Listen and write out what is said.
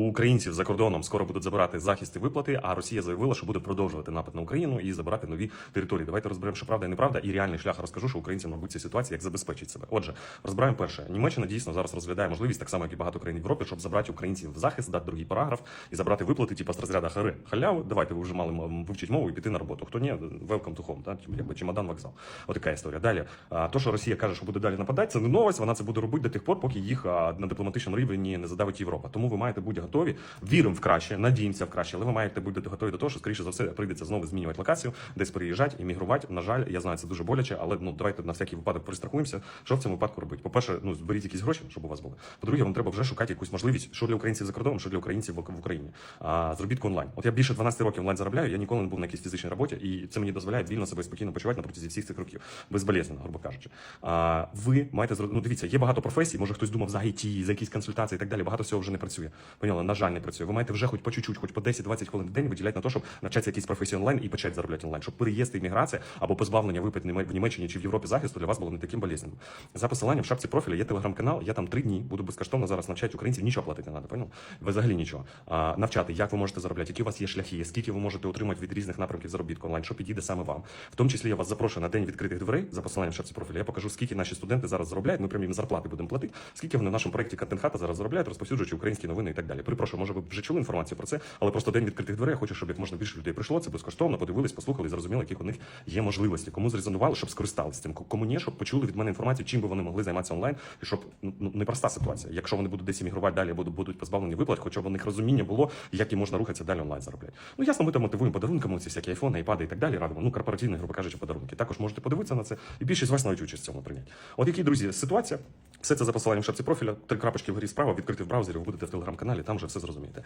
У українців за кордоном скоро будуть забирати захист і виплати, а Росія заявила, що буде продовжувати напад на Україну і забирати нові території. Давайте розберемо, що правда і неправда, і реальний шлях розкажу, що українцям мабуть цій ситуації як забезпечить себе. Отже, розбираємо перше. Німеччина дійсно зараз розглядає можливість, так само як і багато країн Європи, щоб забрати українців в захист, дати другий параграф і забрати виплати, типу з розряду хари. Халяву, давайте ви вже мали вивчити мову і піти на роботу. Хто ні, welcome to home, так? якби чемодан вокзал. Отака історія. Далі, то, що Росія каже, що буде далі нападати, це не новость. Вона це буде робити до тих пор, поки їх на дипломатичному рівні не задавить Європа. Тому ви маєте бути готові. Віримо в краще, надіємося в краще, але ви маєте бути готові до того, що скоріше за все прийдеться знову змінювати локацію, десь переїжджати, іммігрувати. На жаль, я знаю, це дуже боляче, але ну давайте на всякий випадок перестрахуємося. Що в цьому випадку робити? По-перше, ну зберіть якісь гроші, щоб у вас були. По-друге, вам треба вже шукати якусь можливість, що для українців за кордоном, що для українців в Україні. А заробітку онлайн. От я більше 12 років онлайн заробляю. Я ніколи не був на якійсь фізичній роботі, і це мені дозволяє вільно себе спокійно почувати на протязі всіх цих років, безболезненно, грубо кажучи. А ви маєте ну, дивіться, є багато професій. Може хтось думав за IT, за якісь консультації і так далі. Багато всього вже не працює. Поняли? На жаль, не працює. Ви маєте вже хоч по чуть-чуть, хоч по 10-20 хвилин в день виділяти на те, щоб навчатися якісь професії онлайн і почати заробляти онлайн, щоб переїзд імміграція або позбавлення випит в Німеччині чи в Європі захисту для вас було не таким болезненним. За посиланням в шапці профіля є телеграм-канал. Я там три дні буду безкоштовно зараз навчати українців. Нічого платити не треба, понял? Взагалі нічого. А, навчати, як ви можете заробляти, які у вас є шляхи, скільки ви можете отримати від різних напрямків заробітку онлайн, що підійде саме вам. В тому числі я вас запрошую на день відкритих дверей за посиланням в шапці профіля. Я покажу, скільки наші студенти зараз заробляють. Ми прям їм зарплати будемо платити. Скільки вони в нашому проєкті контент хата зараз заробляють, розповсюджуючи українські новини і так далі. Перепрошую, може ви вже чули інформацію про це, але просто день відкритих дверей. Я хочу, щоб як можна більше людей прийшло. Це безкоштовно, подивились, послухали, і зрозуміли, яких у них є можливості. Кому зрезонували, щоб скористалися цим. Кому ні, щоб почули від мене інформацію, чим би вони могли займатися онлайн, і щоб ну ну, непроста ситуація. Якщо вони будуть десь іммігрувати далі, або будуть позбавлені виплат, хоча б у них розуміння було, як їм можна рухатися далі онлайн заробляти. Ну ясно, ми там мотивуємо подарунками, ці всякі айфони, айпади і так далі. Радимо. Ну корпоративні, грубо кажучи, подарунки. Також можете подивитися на це, і більшість з вас навіть участь в цьому прийняти. От які друзі, ситуація. Все це за посиланням в шапці профіля, три крапочки вгорі справа, відкрити в браузері, ви будете в телеграм-каналі, там вже все зрозумієте.